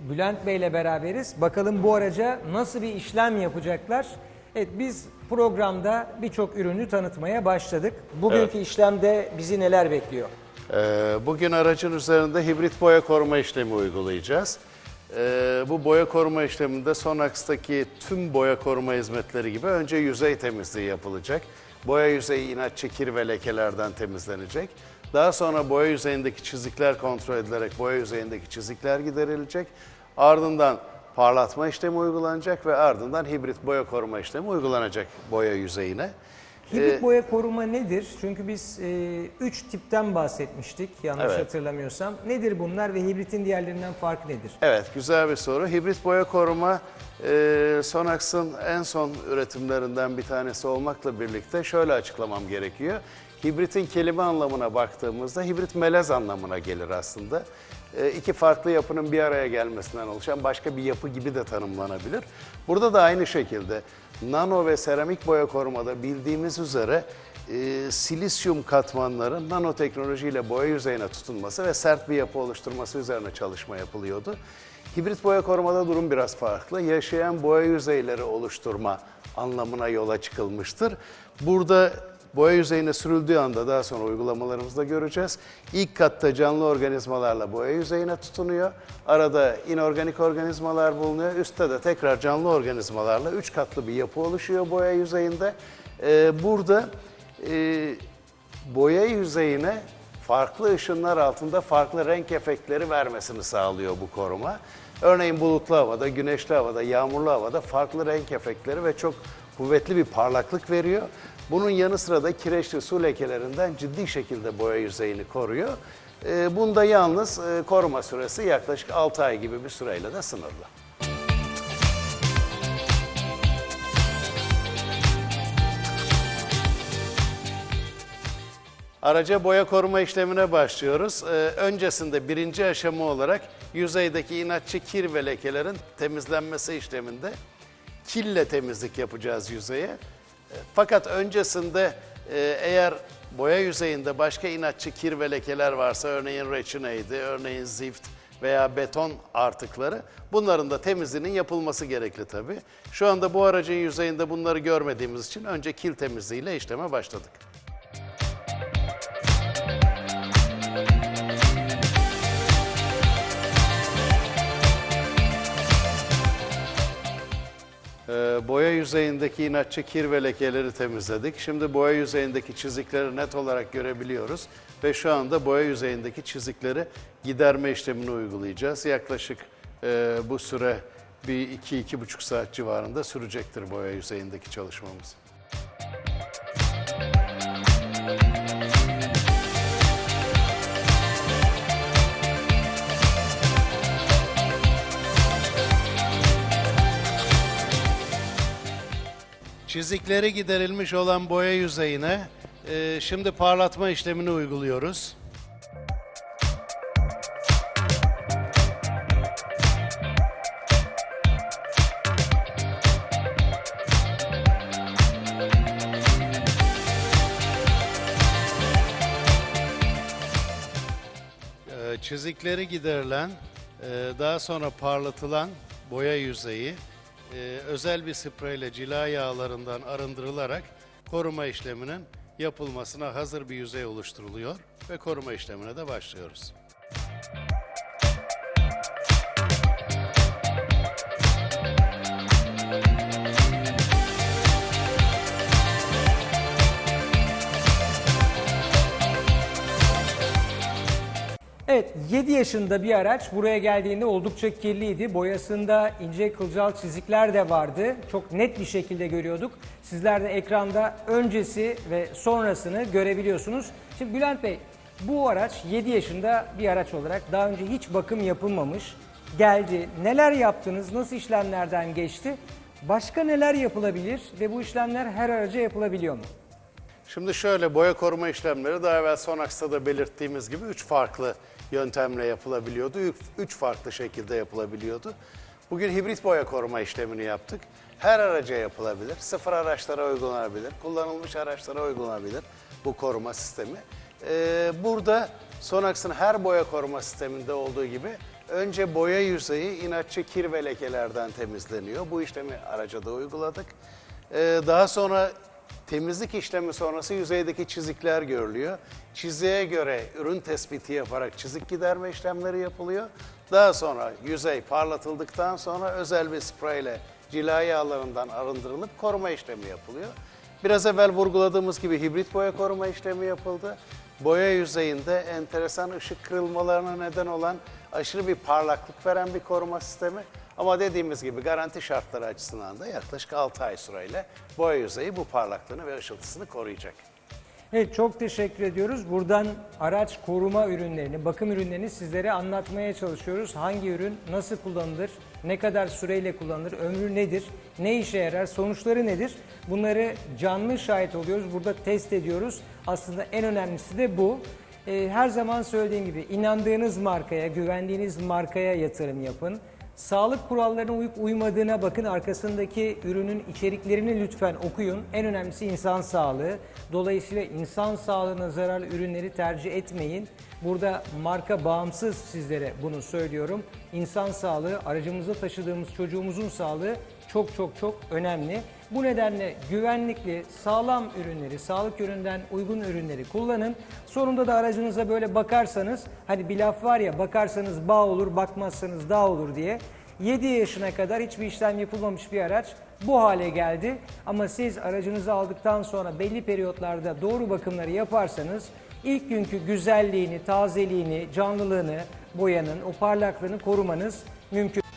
Bülent Bey ile beraberiz. Bakalım bu araca nasıl bir işlem yapacaklar? Evet biz programda birçok ürünü tanıtmaya başladık. Bugünkü işlemde bizi neler bekliyor? Ee, Bugün aracın üzerinde hibrit boya koruma işlemi uygulayacağız. Ee, Bu boya koruma işleminde Sonax'taki tüm boya koruma hizmetleri gibi önce yüzey temizliği yapılacak. Boya yüzeyi inatçı kir ve lekelerden temizlenecek. Daha sonra boya yüzeyindeki çizikler kontrol edilerek boya yüzeyindeki çizikler giderilecek. Ardından parlatma işlemi uygulanacak ve ardından hibrit boya koruma işlemi uygulanacak boya yüzeyine. Hibrit boya koruma nedir? Çünkü biz 3 tipten bahsetmiştik yanlış Evet. hatırlamıyorsam. Nedir bunlar ve hibritin diğerlerinden farkı nedir? Evet, güzel bir soru. Hibrit boya koruma e, Sonax'ın en son üretimlerinden bir tanesi olmakla birlikte şöyle açıklamam gerekiyor. Hibritin kelime anlamına baktığımızda hibrit melez anlamına gelir aslında. E, iki farklı yapının bir araya gelmesinden oluşan başka bir yapı gibi de tanımlanabilir. Burada da aynı şekilde nano ve seramik boya korumada bildiğimiz üzere e, silisyum katmanların nanoteknolojiyle boya yüzeyine tutunması ve sert bir yapı oluşturması üzerine çalışma yapılıyordu. Hibrit boya korumada durum biraz farklı. Yaşayan boya yüzeyleri oluşturma anlamına yola çıkılmıştır. Burada boya yüzeyine sürüldüğü anda daha sonra uygulamalarımızda göreceğiz. İlk katta canlı organizmalarla boya yüzeyine tutunuyor. Arada inorganik organizmalar bulunuyor. Üstte de tekrar canlı organizmalarla üç katlı bir yapı oluşuyor boya yüzeyinde. Ee, burada e, boya yüzeyine farklı ışınlar altında farklı renk efektleri vermesini sağlıyor bu koruma. Örneğin bulutlu havada, güneşli havada, yağmurlu havada farklı renk efektleri ve çok kuvvetli bir parlaklık veriyor. Bunun yanı sıra da kireçli su lekelerinden ciddi şekilde boya yüzeyini koruyor. Ee, bunda yalnız e, koruma süresi yaklaşık 6 ay gibi bir süreyle de sınırlı. Araca boya koruma işlemine başlıyoruz. Ee, öncesinde birinci aşama olarak yüzeydeki inatçı kir ve lekelerin temizlenmesi işleminde kille temizlik yapacağız yüzeye. Fakat öncesinde e, eğer boya yüzeyinde başka inatçı kir ve lekeler varsa örneğin reçineydi, örneğin zift veya beton artıkları bunların da temizliğinin yapılması gerekli tabii. Şu anda bu aracın yüzeyinde bunları görmediğimiz için önce kil temizliğiyle işleme başladık. Boya yüzeyindeki inatçı kir ve lekeleri temizledik. Şimdi boya yüzeyindeki çizikleri net olarak görebiliyoruz. Ve şu anda boya yüzeyindeki çizikleri giderme işlemini uygulayacağız. Yaklaşık e, bu süre bir iki, iki buçuk saat civarında sürecektir boya yüzeyindeki çalışmamız. Çizikleri giderilmiş olan boya yüzeyine e, şimdi parlatma işlemini uyguluyoruz. E, çizikleri giderilen, e, daha sonra parlatılan boya yüzeyi e, özel bir spreyle cila yağlarından arındırılarak koruma işleminin yapılmasına hazır bir yüzey oluşturuluyor ve koruma işlemine de başlıyoruz. Evet 7 yaşında bir araç buraya geldiğinde oldukça kirliydi. Boyasında ince kılcal çizikler de vardı. Çok net bir şekilde görüyorduk. Sizler de ekranda öncesi ve sonrasını görebiliyorsunuz. Şimdi Bülent Bey bu araç 7 yaşında bir araç olarak daha önce hiç bakım yapılmamış. Geldi. Neler yaptınız? Nasıl işlemlerden geçti? Başka neler yapılabilir ve bu işlemler her araca yapılabiliyor mu? Şimdi şöyle boya koruma işlemleri daha evvel Sonax'ta da belirttiğimiz gibi üç farklı yöntemle yapılabiliyordu. Üç, üç farklı şekilde yapılabiliyordu. Bugün hibrit boya koruma işlemini yaptık. Her araca yapılabilir, sıfır araçlara uygulanabilir, kullanılmış araçlara uygulanabilir bu koruma sistemi. Ee, burada Sonax'ın her boya koruma sisteminde olduğu gibi Önce boya yüzeyi inatçı kir ve lekelerden temizleniyor. Bu işlemi araca da uyguladık. Ee, daha sonra temizlik işlemi sonrası yüzeydeki çizikler görülüyor. Çiziğe göre ürün tespiti yaparak çizik giderme işlemleri yapılıyor. Daha sonra yüzey parlatıldıktan sonra özel bir spreyle cila yağlarından arındırılıp koruma işlemi yapılıyor. Biraz evvel vurguladığımız gibi hibrit boya koruma işlemi yapıldı. Boya yüzeyinde enteresan ışık kırılmalarına neden olan aşırı bir parlaklık veren bir koruma sistemi. Ama dediğimiz gibi garanti şartları açısından da yaklaşık 6 ay süreyle boya yüzeyi bu parlaklığını ve ışıltısını koruyacak. Evet çok teşekkür ediyoruz. Buradan araç koruma ürünlerini, bakım ürünlerini sizlere anlatmaya çalışıyoruz. Hangi ürün nasıl kullanılır, ne kadar süreyle kullanılır, ömrü nedir, ne işe yarar, sonuçları nedir? Bunları canlı şahit oluyoruz. Burada test ediyoruz. Aslında en önemlisi de bu. Ee, her zaman söylediğim gibi inandığınız markaya, güvendiğiniz markaya yatırım yapın. Sağlık kurallarına uyup uymadığına bakın. Arkasındaki ürünün içeriklerini lütfen okuyun. En önemlisi insan sağlığı. Dolayısıyla insan sağlığına zararlı ürünleri tercih etmeyin. Burada marka bağımsız sizlere bunu söylüyorum. İnsan sağlığı, aracımızda taşıdığımız çocuğumuzun sağlığı çok çok çok önemli. Bu nedenle güvenlikli, sağlam ürünleri, sağlık üründen uygun ürünleri kullanın. Sonunda da aracınıza böyle bakarsanız, hani bir laf var ya bakarsanız bağ olur, bakmazsanız dağ olur diye. 7 yaşına kadar hiçbir işlem yapılmamış bir araç bu hale geldi. Ama siz aracınızı aldıktan sonra belli periyotlarda doğru bakımları yaparsanız ilk günkü güzelliğini, tazeliğini, canlılığını, boyanın, o parlaklığını korumanız mümkün.